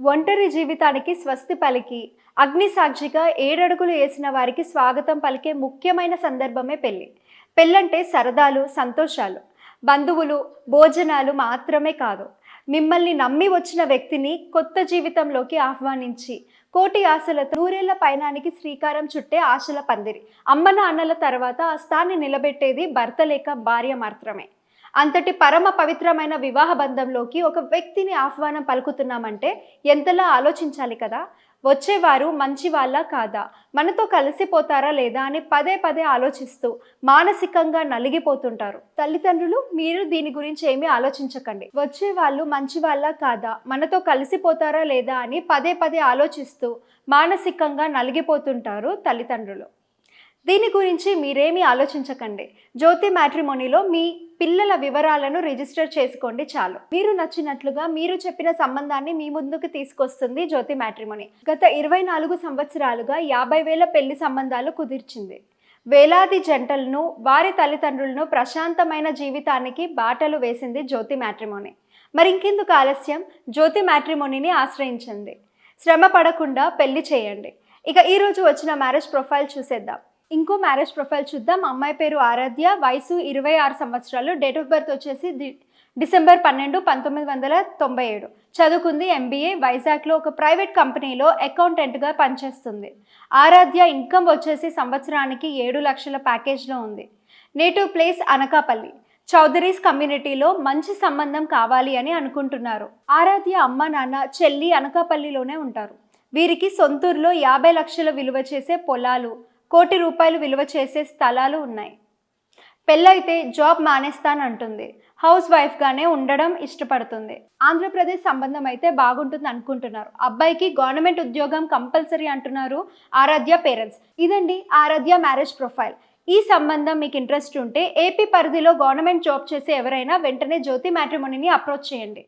ఒంటరి జీవితానికి స్వస్తి పలికి. అగ్నిసాక్షిగా ఏడడుగులు వేసిన వారికి స్వాగతం పలికే ముఖ్యమైన సందర్భమే పెళ్ళి పెళ్ళంటే సరదాలు సంతోషాలు. బంధువులు భోజనాలు మాత్రమే కాదు. మిమ్మల్ని నమ్మి వచ్చిన వ్యక్తిని కొత్త జీవితంలోకి ఆహ్వానించి కోటి ఆశలతో నూరేళ్ళ పయనానికి శ్రీకారం చుట్టే ఆశల పందిరి. అమ్మ నాన్నల తర్వాత ఆ స్థాన్ని నిలబెట్టేది భర్త లేక భార్య మాత్రమే. అంతటి పరమ పవిత్రమైన వివాహ బంధంలోకి ఒక వ్యక్తిని ఆహ్వానం పలుకుతున్నామంటే ఎంతలా ఆలోచించాలి కదా? వచ్చేవారు మంచి వాళ్ళ కాదా? మనతో కలిసిపోతారా లేదా అని పదే పదే ఆలోచిస్తూ మానసికంగా నలిగిపోతుంటారు. తల్లిదండ్రులు మీరు దీని గురించి ఏమీ ఆలోచించకండి. వచ్చే వాళ్ళు మంచి వాళ్ళ కాదా? మనతో కలిసిపోతారా లేదా అని పదే పదే ఆలోచిస్తూ మానసికంగా నలిగిపోతుంటారు తల్లిదండ్రులు. దీని గురించి మీరేమీ ఆలోచించకండి. జ్యోతి మ్యాట్రిమోనీలో మీ పిల్లల వివరాలను రిజిస్టర్ చేసుకోండి చాలు. మీరు నచ్చినట్లుగా మీరు చెప్పిన సంబంధాన్ని మీ ముందుకు తీసుకొస్తుంది జ్యోతి మ్యాట్రిమోని. గత ఇరవై నాలుగు సంవత్సరాలుగా యాభై వేల పెళ్ళి సంబంధాలు కుదిర్చింది. వేలాది జంటలను వారి తల్లిదండ్రులను ప్రశాంతమైన జీవితానికి బాటలు వేసింది జ్యోతి మ్యాట్రిమోని. మరింకెందుకు ఆలస్యం? జ్యోతి మ్యాట్రిమోనిని ఆశ్రయించండి. శ్రమ పడకుండా పెళ్ళి చేయండి. ఇక ఈరోజు వచ్చిన మ్యారేజ్ ప్రొఫైల్ చూసేద్దాం. ఇంకో మ్యారేజ్ ప్రొఫైల్ చూద్దాం. అమ్మాయి పేరు ఆరాధ్య. వయసు ఇరవై ఆరు సంవత్సరాలు. డేట్ ఆఫ్ బర్త్ వచ్చేసి డిసెంబర్ పన్నెండు పంతొమ్మిది వందల తొంభై ఏడు. చదువుకుంది ఎంబీఏ వైజాగ్లో ఒక ప్రైవేట్ కంపెనీలో అకౌంటెంట్గా పనిచేస్తుంది. ఆరాధ్య ఇన్కమ్ వచ్చేసి సంవత్సరానికి ఏడు లక్షల ప్యాకేజ్లో ఉంది. Native place Anakapalli. చౌదరీస్ కమ్యూనిటీలో మంచి సంబంధం కావాలి అని అనుకుంటున్నారు. ఆరాధ్య అమ్మ నాన్న చెల్లి అనకాపల్లిలోనే ఉంటారు. వీరికి సొంతూరులో యాభై లక్షల విలువ చేసే పొలాలు కోటి రూపాయలు విలువ చేసే స్థలాలు ఉన్నాయి. పెళ్ళైతే జాబ్ మానేస్తానంటుంది. హౌస్ వైఫ్గానే ఉండడం ఇష్టపడుతుంది. ఆంధ్రప్రదేశ్ సంబంధం అయితే బాగుంటుంది అనుకుంటున్నారు. అబ్బాయికి గవర్నమెంట్ ఉద్యోగం కంపల్సరీ అంటున్నారు ఆరాధ్య పేరెంట్స్. ఇదండి ఆరాధ్య మ్యారేజ్ ప్రొఫైల్. ఈ సంబంధం మీకు ఇంట్రెస్ట్ ఉంటే ఏపీ పరిధిలో గవర్నమెంట్ జాబ్ చేసే ఎవరైనా వెంటనే జ్యోతి మ్యాట్రిమోనీని అప్రోచ్ చేయండి.